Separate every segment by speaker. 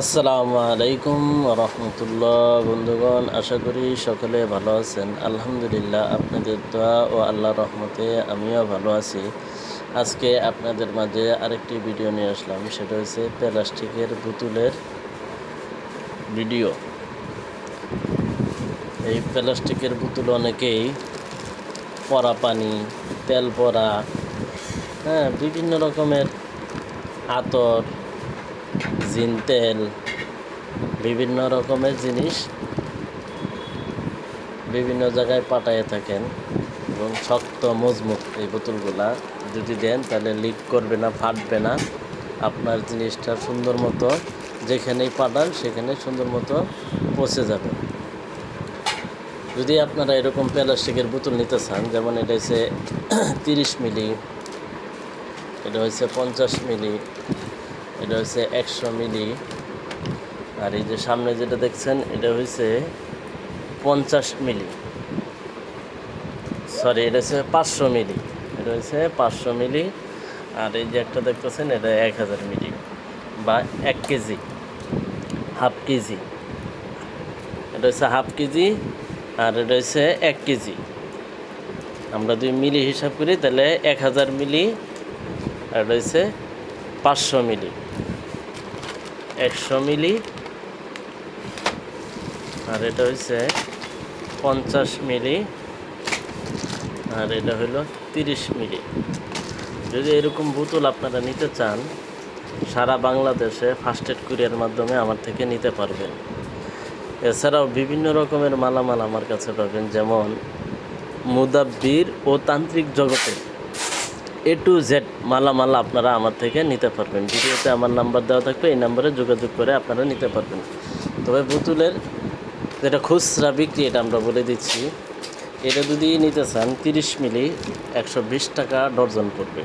Speaker 1: আসসালামু আলাইকুম রহমতুল্লাহ বন্ধুগণ, আশা করি সকলে ভালো আছেন। আলহামদুলিল্লাহ, আপনাদের দোয়া ও আল্লাহ রহমতে আমিও ভালো আছি। আজকে আপনাদের মাঝে আরেকটি ভিডিও নিয়ে আসলাম, সেটা হচ্ছে প্লাস্টিকের বোতলের ভিডিও। এই প্লাস্টিকের বোতল অনেকেই পরা পানি, তেল পরা হ্যাঁ বিভিন্ন রকমের আতর জিন তেল বিভিন্ন রকমের জিনিস বিভিন্ন জায়গায় পাঠাইয়ে থাকেন এবং শক্ত মজবুত এই বোতলগুলা যদি দেন তাহলে লিক করবে না, ফাটবে না। আপনার জিনিসটা সুন্দর মতো যেখানেই পাঠান সেখানে সুন্দর মতো পচে যাবে। যদি আপনারা এরকম প্লাস্টিকের বোতল নিতে চান, যেমন এটা হচ্ছে তিরিশ মিলি, এটা হচ্ছে পঞ্চাশ মিলি এটা হচ্ছে একশো মিলি। আর এই যে সামনে যেটা দেখছেন, এটা হচ্ছে পঞ্চাশ মিলি। সরি এটা হচ্ছে পাঁচশো মিলি। এটা হচ্ছে পাঁচশো মিলি। আর এই যে একটা দেখতেছেন, এটা এক হাজার মিলি বা এক কেজি, হাফ কেজি। এটা হচ্ছে হাফ কেজি আর এটা হচ্ছে এক কেজি। আমরা যদি মিলি হিসাব করি, তাহলে এক হাজার মিলি আর এটা হচ্ছে পাঁচশো মিলি। একশো মিলি। আর এটা হচ্ছে পঞ্চাশ মিলি। আর এটা হলো তিরিশ মিলি। যদি এরকম বোতল আপনারা নিতে চান, সারা বাংলাদেশে ফার্স্ট এড কুরিয়ার মাধ্যমে আমার থেকে নিতে পারবেন। এছাড়াও বিভিন্ন রকমের মালামাল আমার কাছে পাবেন, যেমন মুদাব্বির ও তান্ত্রিক জগতে এ টু জেড মালামাল আপনারা আমার থেকে নিতে পারবেন। ভিডিওতে আমার নাম্বার দেওয়া থাকবে, এই নাম্বারে যোগাযোগ করে আপনারা নিতে পারবেন। তবে বোতলের যেটা খুচরা বিক্রি, এটা আমরা বলে দিচ্ছি, এটা যদি নিতে চান, তিরিশ মিলি একশো বিশ টাকা ডর্জন পড়বে।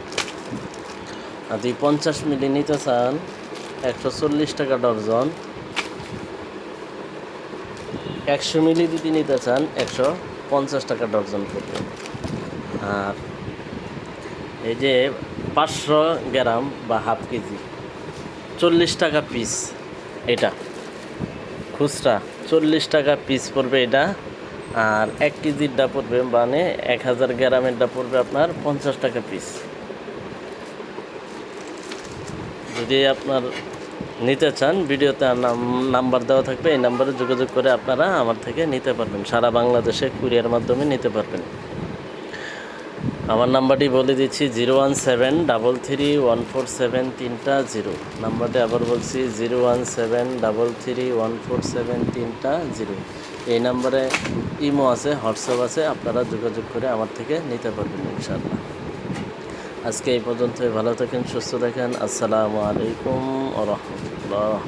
Speaker 1: আর যদি পঞ্চাশ মিলি নিতে চান, একশো চল্লিশ টাকা ডর্জন। একশো মিলি যদি নিতে চান, একশো পঞ্চাশ টাকা ডর্জন পড়বে। আর এই যে পাঁচশো গ্রাম বা হাফ কেজি, চল্লিশ টাকা পিস এটা। খুচরা চল্লিশ টাকা পিস পড়বে এটা, আর এক কেজিরটা পড়বে মানে এক হাজার গ্রামেরটা পড়বে আপনার পঞ্চাশ টাকা পিস। যদি আপনার নিতে চান, ভিডিওতে নাম্বার দেওয়া থাকবে, এই নাম্বারে যোগাযোগ করে আপনারা আমার থেকে নিতে পারবেন, সারা বাংলাদেশে কুরিয়ার মাধ্যমে নিতে পারবেন। আমার নাম্বারটি বলে দিচ্ছি zero one seven double three one four seven তিনটা জিরো। নাম্বারটি আবার বলছি zero one seven double three one four seven তিনটা জিরো। এই নাম্বারে ইমো আছে, হোয়াটসঅ্যাপ আছে, আপনারা যোগাযোগ করে আমার থেকে নিতে পারবেন ইনশাআল্লাহ। আজকে এই পর্যন্তই, ভালো থাকেন, সুস্থ থাকেন, আসসালামু আলাইকুম রহমতুল্লাহ।